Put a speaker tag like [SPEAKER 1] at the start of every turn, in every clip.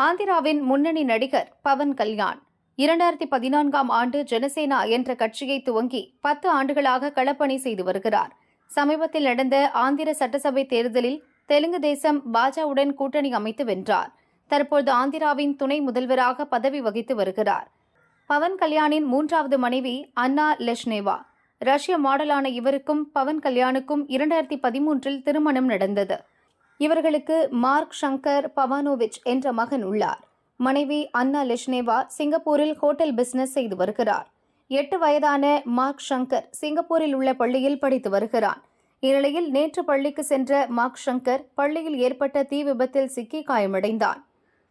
[SPEAKER 1] ஆந்திராவின் முன்னணி நடிகர் பவன் கல்யாண். இரண்டாயிரத்தி பதினான்காம் ஆண்டு ஜனசேனா என்ற கட்சியை துவங்கி பத்து ஆண்டுகளாக களப்பணி செய்து வருகிறார். சமீபத்தில் நடந்த ஆந்திர சட்டசபை தேர்தலில் தெலுங்கு தேசம் பாஜாவுடன் கூட்டணி அமைத்து வென்றார். தற்போது ஆந்திராவின் துணை முதல்வராக பதவி வகித்து வருகிறார். பவன் கல்யாணின் மூன்றாவது மனைவி அன்னா லெஷ்னேவா. ரஷ்ய மாடலான இவருக்கும் பவன் கல்யாணுக்கும் இரண்டாயிரத்தி பதிமூன்றில் திருமணம் நடந்தது. இவர்களுக்கு மார்க் ஷங்கர் பவானோவிச் என்ற மகன் உள்ளார். மனைவி அன்னா லெஷ்னேவா சிங்கப்பூரில் ஹோட்டல் பிசினஸ் செய்து வருகிறார். எட்டு வயதான மார்க் ஷங்கர் சிங்கப்பூரில் உள்ள பள்ளியில் படித்து வருகிறான். இந்நிலையில் நேற்று பள்ளிக்கு சென்ற மார்க் ஷங்கர் பள்ளியில் ஏற்பட்ட தீ விபத்தில் சிக்கி காயமடைந்தான்.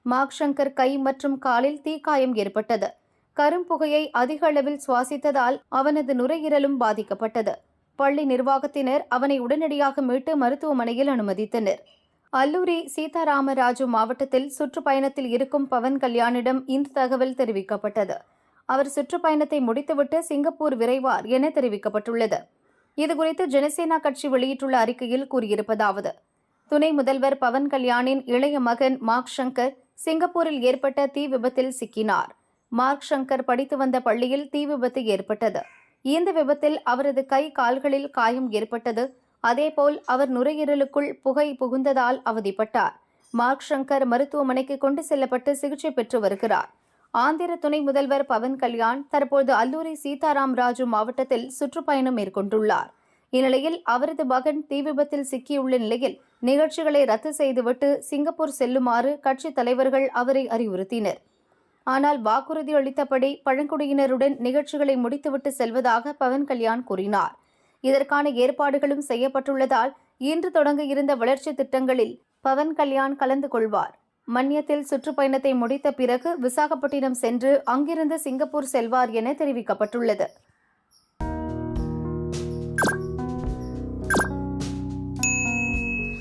[SPEAKER 1] மார்க் ஷங்கர் கை மற்றும் காலில் தீக்காயம் ஏற்பட்டது. கரும்புகையை அதிக அளவில் சுவாசித்ததால் அவனது நுரையீரலும் பாதிக்கப்பட்டது. பள்ளி நிர்வாகத்தினர் அவனை உடனடியாக மீட்டு மருத்துவமனையில் அனுமதித்தனர். அல்லூரி சீதாராமராஜு மாவட்டத்தில் சுற்றுப்பயணத்தில் இருக்கும் பவன் கல்யாணிடம் இந்த தகவல் தெரிவிக்கப்பட்டது. அவர் சுற்றுப்பயணத்தை முடித்துவிட்டு சிங்கப்பூர் விரைவார் என தெரிவிக்கப்பட்டுள்ளது. இதுகுறித்து ஜனசேனா கட்சி வெளியிட்டுள்ள அறிக்கையில் கூறியிருப்பதாவது துணை முதல்வர் பவன் கல்யாணின் இளைய மகன் மார்க் சங்கர் சிங்கப்பூரில் ஏற்பட்ட தீ விபத்தில் சிக்கினார். மார்க் சங்கர் படித்து வந்த பள்ளியில் தீ விபத்து ஏற்பட்டது. இந்த விபத்தில் அவரது கை கால்களில் காயம் ஏற்பட்டது. அதேபோல் அவர் நுரையீரலுக்குள் புகை புகுந்ததால் அவதிப்பட்டார். மார்க் ஷங்கர் மருத்துவமனைக்கு கொண்டு செல்லப்பட்டு சிகிச்சை பெற்று வருகிறார். ஆந்திர துணை முதல்வர் பவன் கல்யாண் தற்போது அல்லூரி சீதாராம் ராஜு மாவட்டத்தில் சுற்றுப்பயணம் மேற்கொண்டுள்ளார். இந்நிலையில் அவரது மகன் தீ விபத்தில் சிக்கியுள்ள நிலையில் நிகழ்ச்சிகளை ரத்து செய்துவிட்டு சிங்கப்பூர் செல்லுமாறு கட்சித் தலைவர்கள் அவரை அறிவுறுத்தினர். ஆனால் வாக்குறுதி அளித்தபடி பழங்குடியினருடன் நிகழ்ச்சிகளை முடித்துவிட்டு செல்வதாக பவன் கல்யாண் கூறினார். இதற்கான ஏற்பாடுகளும் செய்யப்பட்டுள்ளதால் இன்று தொடங்க இருந்த வளர்ச்சி திட்டங்களில் பவன் கல்யாண் கலந்து கொள்வார். மன்யத்தில் சுற்றுப்பயணத்தை முடித்த பிறகு விசாகப்பட்டினம் சென்று அங்கிருந்து சிங்கப்பூர் செல்வார் என தெரிவிக்கப்பட்டுள்ளது.